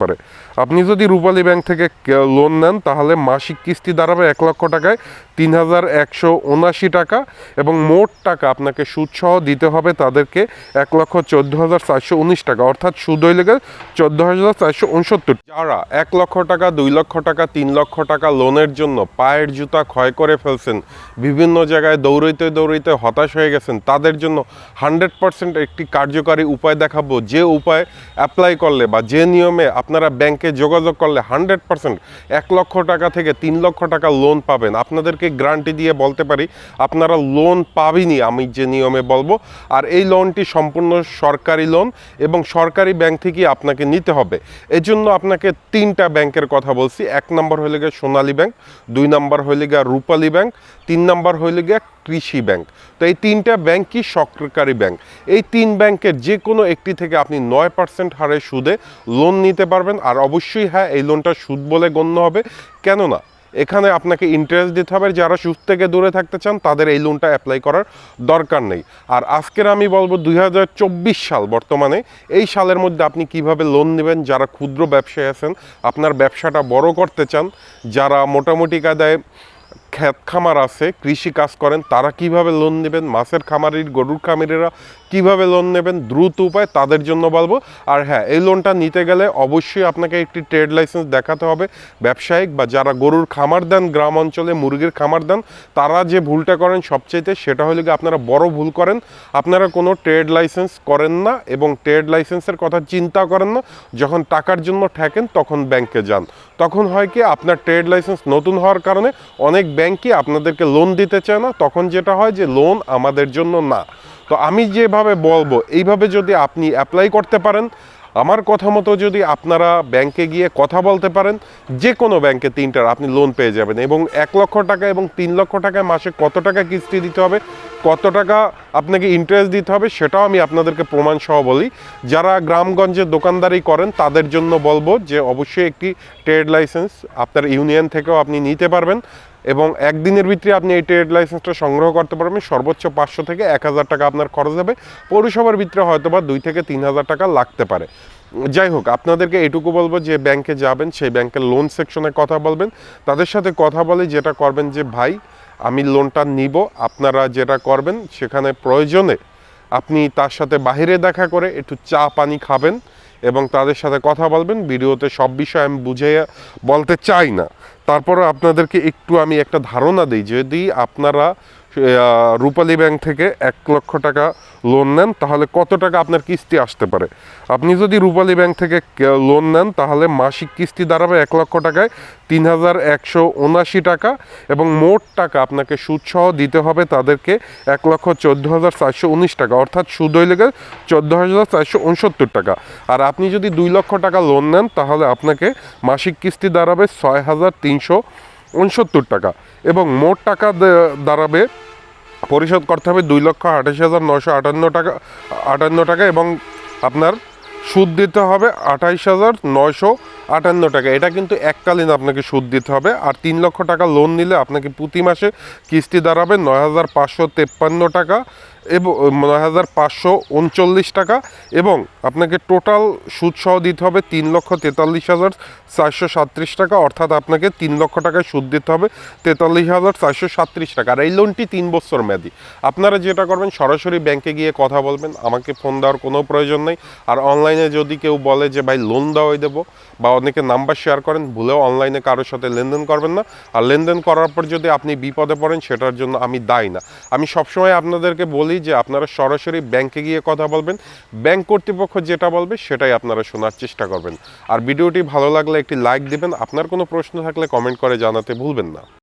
পারে। আপনি যদি রূপালী ব্যাংক থেকে লোন নেন, তাহলে মাসিক কিস্তি দাঁড়াবে এক লক্ষ টাকায় তিন হাজার একশো উনাশি টাকা এবং মোট টাকা আপনাকে সুদসহ দিতে হবে তাদেরকে এক লক্ষ চোদ্দ হাজার চারশো উনিশ টাকা। অর্থাৎ সুদ হইলে চোদ্দ হাজার চারশো উনসত্তর। যারা এক লক্ষ টাকা, দুই লক্ষ টাকা, তিন লক্ষ টাকা লোনের জন্য পায়ের জুতা ক্ষয় করে ফেলছেন, বিভিন্ন জায়গায় দৌড়াইতে দৌড়াইতে হতাশ হয়ে গেছেন, তাদের জন্য হান্ড্রেড পার্সেন্ট একটি কার্যকারী উপায় দেখাবো। যে উপায় অ্যাপ্লাই করলে বা যে নিয়মে আপনারা ব্যাংকে যোগাযোগ করলে হান্ড্রেড পার্সেন্ট এক লক্ষ টাকা থেকে তিন লক্ষ টাকা লোন পাবেন। আপনাদেরকে গ্যারান্টি দিয়ে বলতে পারি, আপনারা লোন পাবেনই আমি যে নিয়মে বলব। আর এই লোনটি সম্পূর্ণ সরকারি লোন এবং সরকারি ব্যাংক থেকেই আপনাকে নিতে হবে। এই জন্য আপনাকে তিনটা ব্যাংকের কথা বলছি। এক নম্বর হইলে গিয়ে সোনালী ব্যাংক, দুই নম্বর হইলে গিয়ে রূপালী ব্যাংক, তিন নম্বর হইলে গিয়ে কৃষি ব্যাংক। তো এই তিনটা ব্যাংকই সরকারি ব্যাংক। এই তিন ব্যাংকের যে কোনো একটি থেকে আপনি নয় পার্সেন্ট হারে সুদে লোন নিতে পারবেন। আর অবশ্যই হ্যাঁ এই লোনটা সুদ বলে গণ্য হবে। কেননা, এখানে আপনাকে ইন্টারেস্ট দিতে হবে। যারা সুদ থেকে দূরে থাকতে চান, তাদের এই লোনটা অ্যাপ্লাই করার দরকার নেই। আর আজকের আমি বলব দুই হাজার চব্বিশ সাল বর্তমানে। এই সালের মধ্যে আপনি কীভাবে লোন নেবেন, যারা ক্ষুদ্র ব্যবসায়ী আছেন, আপনার ব্যবসাটা বড় করতে চান, যারা মোটামুটি কাদায় ক্ষেত খামার আছে, কৃষি কাজ করেন, তারা কীভাবে লোন নেবেন, মাছের খামারির, গরুর খামারিরা কীভাবে লোন নেবেন, দ্রুত উপায় তাদের জন্য বলব। আর হ্যাঁ এই লোনটা নিতে গেলে অবশ্যই আপনাকে একটি ট্রেড লাইসেন্স দেখাতে হবে। ব্যবসায়িক বা যারা গরুর খামার দেন, গ্রাম অঞ্চলে মুরগির খামার দেন, তারা যে ভুলটা করেন সবচাইতে সেটা হলে গিয়ে আপনারা বড় ভুল করেন। আপনারা কোনো ট্রেড লাইসেন্স করেন না এবং ট্রেড লাইসেন্সের কথা চিন্তা করেন না। যখন টাকার জন্য ঠেকেন, তখন ব্যাংকে যান। তখন হয় কি, আপনার ট্রেড লাইসেন্স নতুন হওয়ার কারণে অনেক ব্যাংকই আপনাদেরকে লোন দিতে চায় না, তখন যেটা হয় যে লোন আমাদের জন্য না। তো আমি যেভাবে বলব, এইভাবে যদি আপনি অ্যাপ্লাই করতে পারেন, আমার কথা মতো যদি আপনারা ব্যাংকে গিয়ে কথা বলতে পারেন যে কোনো ব্যাংকে তিনটার আপনি লোন পেয়ে যাবেন এবং এক লক্ষ টাকা এবং তিন লক্ষ টাকায় মাসে কত টাকা কিস্তি দিতে হবে, কত টাকা আপনাকে ইন্টারেস্ট দিতে হবে, সেটাও আমি আপনাদেরকে প্রমাণ সহ বলি। যারা গ্রামগঞ্জে দোকানদারি করেন, তাদের জন্য বলব যে অবশ্যই একটি ট্রেড লাইসেন্স আপনার ইউনিয়ন থেকেও আপনি নিতে পারবেন এবং একদিনের ভিতরে আপনি এই ট্রেড লাইসেন্সটা সংগ্রহ করতে পারবেন। সর্বোচ্চ পাঁচশো থেকে এক হাজার টাকা আপনার খরচ হবে। পৌরসভার ভিতরে হয়তো বা দুই থেকে তিন হাজার টাকা লাগতে পারে। যাই হোক, আপনাদেরকে এটুকু বলব যে ব্যাংকে যাবেন, সেই ব্যাংকের লোন সেকশনে কথা বলবেন। তাদের সাথে কথা বলে যেটা করবেন যে, ভাই, আমি লোনটা নিব, আপনারা যেটা করবেন, সেখানে প্রয়োজনে আপনি তার সাথে বাহিরে দেখা করে একটু চা পানি খাবেন এবং তাদের সাথে কথা বলবেন। ভিডিওতে সব বিষয় আমি বুঝে বলতে চাই না। তারপরে আপনাদেরকে একটু আমি একটা ধারণা দিই, যদি আপনারা রূপালী ব্যাংক থেকে এক লক্ষ টাকা লোন নেন, তাহলে কত টাকা আপনার কিস্তি আসতে পারে? আপনি যদি রূপালী ব্যাংক থেকে লোন নেন, তাহলে মাসিক কিস্তি দাঁড়াবে এক লক্ষ টাকায় তিন হাজার একশো উনাশি টাকা এবং মোট টাকা আপনাকে সুদসহ দিতে হবে তাদেরকে এক লক্ষ চোদ্দ হাজার চারশো উনিশ টাকা, অর্থাৎ সুদ হইলে চোদ্দ হাজার চারশো উনসত্তর টাকা। আর আপনি যদি দুই লক্ষ টাকা লোন নেন, তাহলে আপনাকে মাসিক কিস্তি দাঁড়াবে ছয় হাজার তিনশো উনসত্তর টাকা। এবং মোট টাকা দাঁড়াবে, পরিশোধ করতে হবে দুই লক্ষ আঠাশ হাজার নশো আটান্ন টাকা আটান্ন টাকা এবং আপনার সুদ দিতে হবে আঠাইশ হাজার নয়শো আটান্ন টাকা। এটা কিন্তু এককালীন আপনাকে সুদ দিতে হবে। আর তিন লক্ষ টাকা লোন নিলে আপনাকে প্রতি মাসে কিস্তি দাঁড়াবে নয় হাজার পাঁচশো তেপ্পান্ন টাকা এবং নয় হাজার পাঁচশো উনচল্লিশ টাকা এবং আপনাকে টোটাল সুদসহ দিতে হবে তিন লক্ষ তেতাল্লিশ হাজার চারশো সাতত্রিশ টাকা। অর্থাৎ আপনাকে তিন লক্ষ টাকায় সুদ দিতে হবে তেতাল্লিশ হাজার চারশো সাতত্রিশ টাকা। আর এই লোনটি তিন বছর মেয়াদি। আপনারা যেটা করবেন, সরাসরি ব্যাংকে গিয়ে কথা বলবেন। আমাকে ফোন দেওয়ার কোনো প্রয়োজন নেই। আর অনলাইনে যদি কেউ বলে যে, ভাই লোন দেওয়াই দেবো বা অনেকে নাম্বার শেয়ার করেন, ভুলেও অনলাইনে কারোর সাথে লেনদেন করবেন না। আর লেনদেন করার পর যদি আপনি বিপদে পড়েন, সেটার জন্য আমি দায়ী না। আমি সবসময় আপনাদেরকে বলি যে, আপনারা সরাসরি ব্যাংকে গিয়ে কথা বলবেন। ব্যাংক কর্তৃপক্ষ যেটা বলবে, সেটাই আপনারা শোনার চেষ্টা করবেন। আর ভিডিওটি ভালো লাগলে একটি লাইক দিবেন। আপনার কোনো প্রশ্ন থাকলে কমেন্ট করে জানাতে ভুলবেন না।